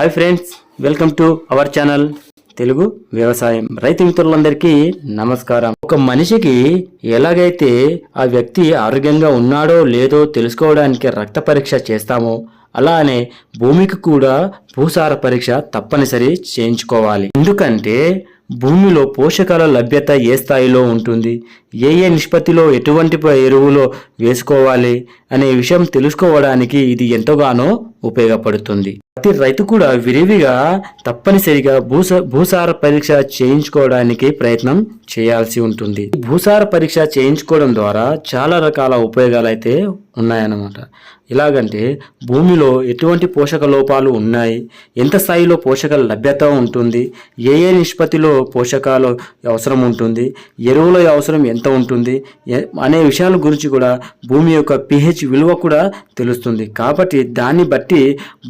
Hi friends welcome to our channel Telugu వ్యవసాయం. రైతు మిత్రులందరికీ నమస్కారం. ఒక మనిషికి ఎలాగైతే ఆ వ్యక్తి ఆరోగ్యంగా ఉన్నాడో లేదో తెలుసుకోవడానికి రక్త పరీక్ష చేస్తామో అలానే భూమికి కూడా భూసార పరీక్ష తప్పనిసరి చేయించుకోవాలి. ఎందుకంటే భూమిలో పోషకాల లభ్యత ఏ స్థాయిలో ఉంటుంది? ఏ ఏ నిష్పత్తిలో ఎటువంటి ఎరువులో వేసుకోవాలి అనే విషయం తెలుసుకోవడానికి ఇది ఎంతగానో ఉపయోగపడుతుంది. ప్రతి రైతు కూడా విరివిగా తప్పనిసరిగా భూస భూసార పరీక్ష చేయించుకోవడానికి ప్రయత్నం చేయాల్సి ఉంటుంది. భూసార పరీక్ష చేయించుకోవడం ద్వారా చాలా రకాల ఉపయోగాలు అయితే ఉన్నాయన్నమాట. ఎలాగంటే భూమిలో ఎటువంటి పోషక లోపాలు ఉన్నాయి ఎంత స్థాయిలో పోషకాల లభ్యత ఉంటుంది ఏ ఏ నిష్పత్తిలో పోషకాలు అవసరం ఉంటుంది ఎరువుల అవసరం ఎంత ఎంత ఉంటుంది? అనే విషయాల గురించి కూడా భూమి యొక్క పిహెచ్ విలువ కూడా తెలుస్తుంది. కాబట్టి దాన్ని బట్టి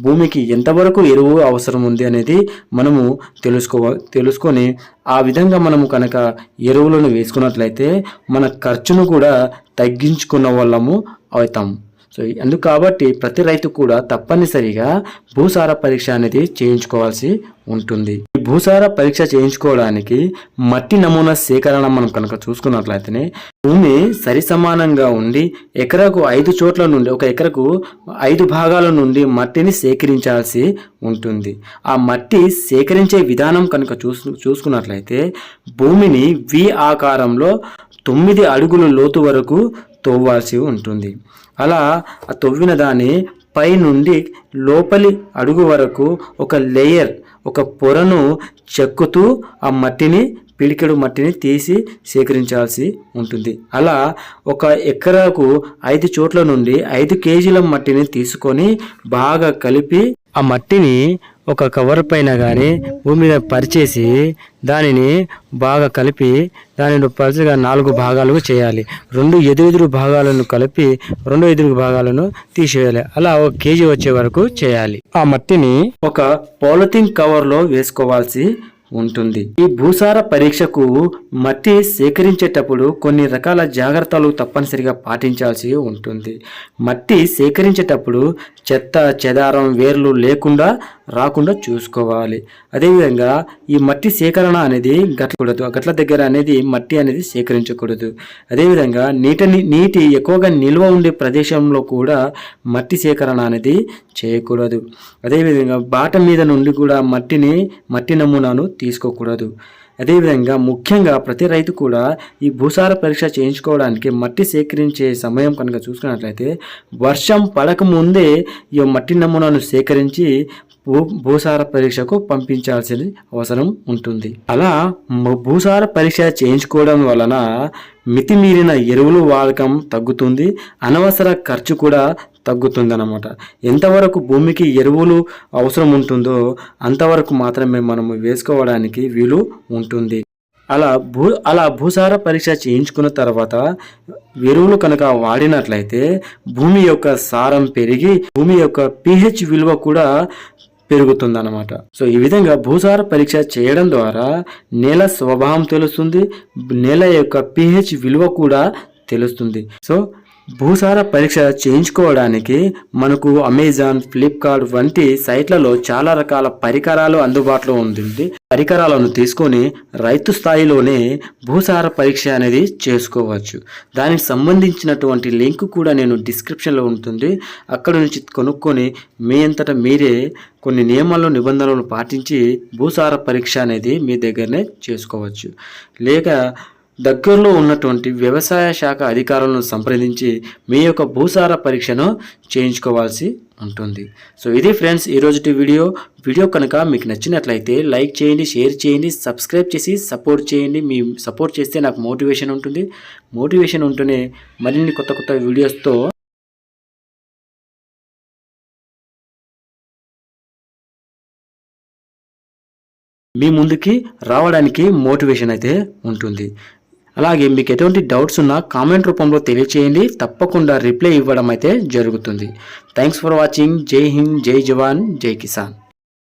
భూమికి ఎంతవరకు ఎరువు అవసరం ఉంది అనేది మనము తెలుసుకో తెలుసుకొని ఆ విధంగా మనము కనుక ఎరువులను వేసుకున్నట్లయితే మన ఖర్చును కూడా తగ్గించుకున్న వాళ్ళము అవుతాము సో అందుకు కాబట్టి ప్రతి రైతు కూడా తప్పనిసరిగా భూసార పరీక్ష అనేది చేయించుకోవాల్సి ఉంటుంది. ఈ భూసార పరీక్ష చేయించుకోవడానికి మట్టి నమూనా సేకరణ మనం కనుక చూసుకున్నట్లయితేనే భూమి సరి సమానంగా ఉండి ఎకరకు ఐదు చోట్ల నుండి ఒక ఎకరకు ఐదు భాగాల నుండి మట్టిని సేకరించాల్సి ఉంటుంది. ఆ మట్టి సేకరించే విధానం కనుక చూసు చూసుకున్నట్లయితే భూమిని వి ఆకారంలో తొమ్మిది అడుగుల లోతు వరకు తవ్వాల్సి ఉంటుంది. అలా ఆ తొవ్విన దాన్ని పై నుండి లోపలి అడుగు వరకు ఒక లేయర్ ఒక పొరను చెక్కుతూ ఆ మట్టిని పిడికెడు మట్టిని తీసి సేకరించాల్సి ఉంటుంది. అలా ఒక ఎకరాకు ఐదు చోట్ల నుండి ఐదు కేజీల మట్టిని తీసుకొని బాగా కలిపి ఆ మట్టిని ఒక కవర్ పైన కానీ భూమి మీద పరిచేసి దానిని బాగా కలిపి దానిని పరిచగా నాలుగు భాగాలుగా చేయాలి. రెండు ఎదురెదురు భాగాలను కలిపి రెండు ఎదురు భాగాలను తీసివేయాలి. అలా ఒక కేజీ వచ్చే వరకు చేయాలి. ఆ మట్టిని ఒక పాలిథిన్ కవర్లో వేసుకోవాల్సి ఉంటుంది. ఈ భూసార పరీక్షకు మట్టి సేకరించేటప్పుడు కొన్ని రకాల జాగ్రత్తలు తప్పనిసరిగా పాటించాల్సి ఉంటుంది. మట్టి సేకరించేటప్పుడు చెత్త చెదారం వేర్లు లేకుండా రాకుండా చూసుకోవాలి. అదేవిధంగా ఈ మట్టి సేకరణ అనేది గట్లకూడదు. ఆ గట్ల దగ్గర అనేది మట్టి అనేది సేకరించకూడదు. అదేవిధంగా నీటిని నీటి ఎక్కువగా నిల్వ ఉండే ప్రదేశంలో కూడా మట్టి సేకరణ అనేది చేయకూడదు. అదేవిధంగా బాట మీద నుండి కూడా మట్టిని మట్టి నమూనాను తీసుకోకూడదు. అదేవిధంగా ముఖ్యంగా ప్రతి రైతు కూడా ఈ భూసార పరీక్ష చేయించుకోవడానికి మట్టి సేకరించే సమయం కనుక చూసుకున్నట్లయితే వర్షం పడక ముందే ఈ మట్టి నమూనాను సేకరించి భూ భూసార పరీక్షకు పంపించాల్సిన అవసరం ఉంటుంది. అలా భూసార పరీక్ష చేయించుకోవడం వలన మితిమీరిన ఎరువులు వాడకం తగ్గుతుంది. అనవసర ఖర్చు కూడా తగ్గుతుందన్నమాట. ఎంతవరకు భూమికి ఎరువులు అవసరం ఉంటుందో అంతవరకు మాత్రమే మనము వేసుకోవడానికి వీలు ఉంటుంది. అలా భూ అలా భూసార పరీక్ష చేయించుకున్న తర్వాత ఎరువులు కనుక వాడినట్లయితే భూమి యొక్క సారం పెరిగి భూమి యొక్క పిహెచ్ విలువ కూడా పెరుగుతుందన్నమాట. సో ఈ విధంగా భూసార పరీక్ష చేయడం ద్వారా నేల స్వభావం తెలుస్తుంది నేల యొక్క పిహెచ్ విలువ కూడా తెలుస్తుంది. సో భూసార పరీక్ష చేయించుకోవడానికి మనకు అమెజాన్ ఫ్లిప్కార్ట్ వంటి సైట్లలో చాలా రకాల పరికరాలు అందుబాటులో ఉంటుంది పరికరాలను తీసుకొని రైతు స్థాయిలోనే భూసార పరీక్ష అనేది చేసుకోవచ్చు. దానికి సంబంధించినటువంటి లింక్ కూడా నేను డిస్క్రిప్షన్లో ఉంటుంది. అక్కడ నుంచి కొనుక్కొని మీ అంతటా మీరే కొన్ని నియమాలు నిబంధనలు పాటించి భూసార పరీక్ష అనేది మీ దగ్గరనే చేసుకోవచ్చు. లేక దగ్గరలో ఉన్నటువంటి వ్యవసాయ శాఖ అధికారులను సంప్రదించి మీ యొక్క భూసార పరీక్షను చేయించుకోవాల్సి ఉంటుంది. సో ఇది ఫ్రెండ్స్ ఈరోజుటి వీడియో. వీడియో కనుక మీకు నచ్చినట్లయితే లైక్ చేయండి షేర్ చేయండి సబ్స్క్రైబ్ చేసి సపోర్ట్ చేయండి. మీ సపోర్ట్ చేస్తే నాకు మోటివేషన్ ఉంటుంది. మోటివేషన్ ఉంటూనే మరిన్ని కొత్త కొత్త వీడియోస్తో మీ ముందుకి రావడానికి మోటివేషన్ అయితే ఉంటుంది. అలాగే మీకు ఎటువంటి డౌట్స్ ఉన్నా కామెంట్ రూపంలో తెలియచేయండి. తప్పకుండా రిప్లై ఇవ్వడం అయితే జరుగుతుంది. థ్యాంక్స్ ఫర్ వాచింగ్ జై హింద్ జై జవాన్ జై కిసాన్